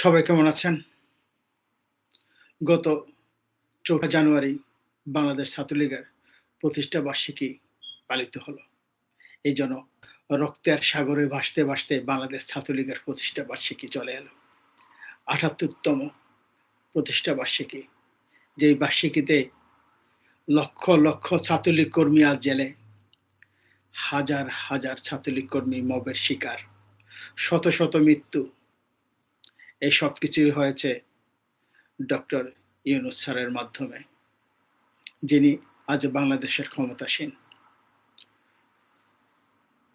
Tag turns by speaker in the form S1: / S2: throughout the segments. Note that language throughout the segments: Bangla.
S1: সবাই কেমন আছেন? গত চৌঠা জানুয়ারি বাংলাদেশ ছাত্রলীগের প্রতিষ্ঠা বার্ষিকী পালিত হলো। এই জন্য রক্তের সাগরে ভাসতে ভাসতে বাংলাদেশ ছাত্রলীগের প্রতিষ্ঠা বার্ষিকী চলে এলো। আটাত্তরতম প্রতিষ্ঠা বার্ষিকী, যেই বার্ষিকীতে লক্ষ লক্ষ ছাত্রলীগ কর্মী আজ জেলে। হাজার হাজার ছাত্রলীগ কর্মী মবের শিকার। শত শত মৃত্যু এই সব কিছুই হয়েছে ডক্টর ইউনুস স্যারের মাধ্যমে, যিনি আজ বাংলাদেশের ক্ষমতাসীন।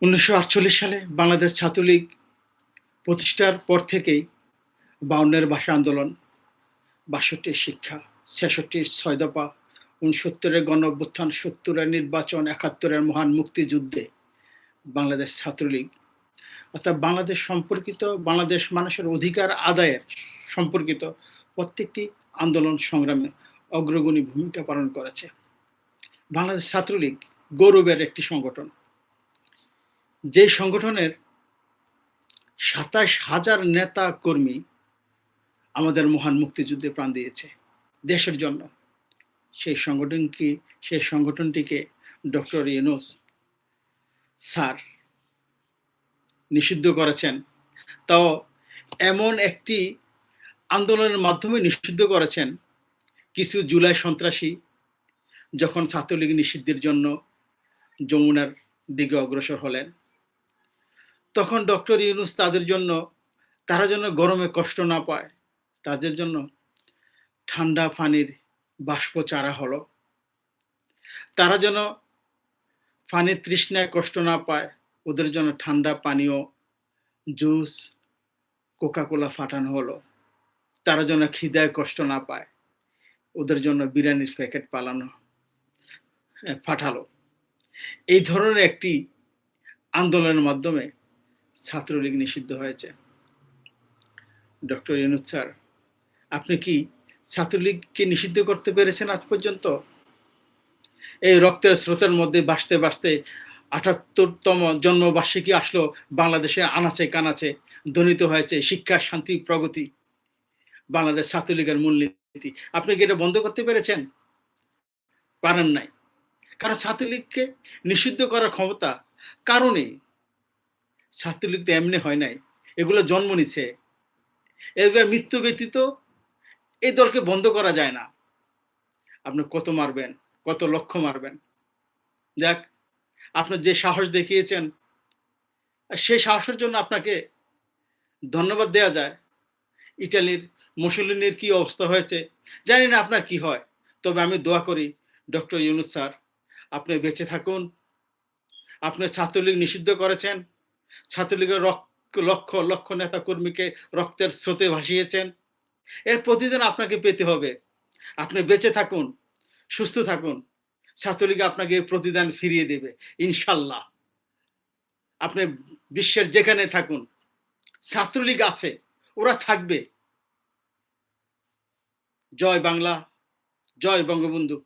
S1: উনিশশো আটচল্লিশ সালে বাংলাদেশ ছাত্রলীগ প্রতিষ্ঠার পর থেকেই বাউন্নের ভাষা আন্দোলন বাষট্টির শিক্ষা, ছেষট্টির ছয় দফা, উনসত্তরের গণ অভ্যুত্থান সত্তরের নির্বাচন, একাত্তরের মহান মুক্তিযুদ্ধে বাংলাদেশ ছাত্রলীগ অর্থাৎ বাংলাদেশ সম্পর্কিত, বাংলাদেশ মানুষের অধিকার আদায়ের সম্পর্কিত প্রত্যেকটি আন্দোলন সংগ্রামে অগ্রগণী ভূমিকা পালন করেছে। বাংলাদেশ ছাত্রলীগ গৌরবের একটি সংগঠন। যে সংগঠনের সাতাশ হাজার নেতা কর্মী আমাদের মহান মুক্তিযুদ্ধে প্রাণ দিয়েছে দেশের জন্য। সেই সংগঠনকে, সেই সংগঠনটিকে ডক্টর ইউনুস স্যার নিষিদ্ধ করেছেন। তাও এমন একটি আন্দোলনের মাধ্যমে নিষিদ্ধ করেছেন কিছু জুলাই সন্ত্রাসী যখন ছাত্রলীগ নিষিদ্ধের জন্য যমুনার দিকে অগ্রসর হলেন। তখন ডক্টর ইউনুস তাদের জন্য, তারা যেন গরমে কষ্ট না পায়, তাদের জন্য ঠান্ডা পানির বাষ্প চারা হলো। তারা যেন পানির তৃষ্ণায় কষ্ট না পায় ওদের জন্য ঠান্ডা পানীয় জুস কোকাকোলা ফাটানো হলো। তারা যেন খিদায় কষ্ট না পায়। ওদের জন্য বিরিয়ানির প্যাকেট পালানো পাঠালো এই ধরনের একটি আন্দোলনের মাধ্যমে ছাত্রলীগ নিষিদ্ধ হয়েছে। ডক্টর ইনুজ স্যার, আপনি কি ছাত্রলীগকে নিষিদ্ধ করতে পেরেছেন আজ পর্যন্ত? এই রক্তের স্রোতের মধ্যে বাঁচতে বাঁচতে আটাত্তরতম জন্মবার্ষিকী আসলো বাংলাদেশের আনাচে কানাচে ধ্বনিত হয়েছে শিক্ষা, শান্তি, প্রগতি, বাংলাদেশ ছাত্রলীগের মূলনীতি। আপনি কি এটা বন্ধ করতে পেরেছেন? পারেন নাই। কারণ ছাত্রলীগকে নিষিদ্ধ করার ক্ষমতা কারণে ছাত্রলীগ তো এমনি হয় নাই, এগুলো জন্ম নিছে। এগুলো মৃত্যু ব্যতীত এই দলকে বন্ধ করা যায় না। আপনি কত মারবেন, কত লক্ষ্য মারবেন। যাক আপনার যে সাহস দেখিয়েছেন সেই সাহসের জন্য আপনাকে ধন্যবাদ দেওয়া যায়। ইটালির মুসলিনের কি অবস্থা হয়েছে, জানি না আপনার কি হয়, তবে আমি দোয়া করি, ডক্টর ইউনুস স্যার, আপনি বেঁচে থাকুন। আপনি ছাত্রলীগ নিষিদ্ধ করেছেন, ছাত্রলীগের লক্ষ লক্ষ নেতা কর্মীকে রক্তের স্রোতে ভাসিয়েছেন। এর প্রতিদিন আপনাকে পেতে হবে। আপনি বেঁচে থাকুন, সুস্থ থাকুন। ছাত্রলীগ আপনাকে প্রতিদান ফিরিয়ে দেবে, ইনশাল্লাহ। আপনি বিশ্বের যেখানে থাকুন, ছাত্রলীগ আছে, ওরা থাকবে। জয় বাংলা, জয় বঙ্গবন্ধু।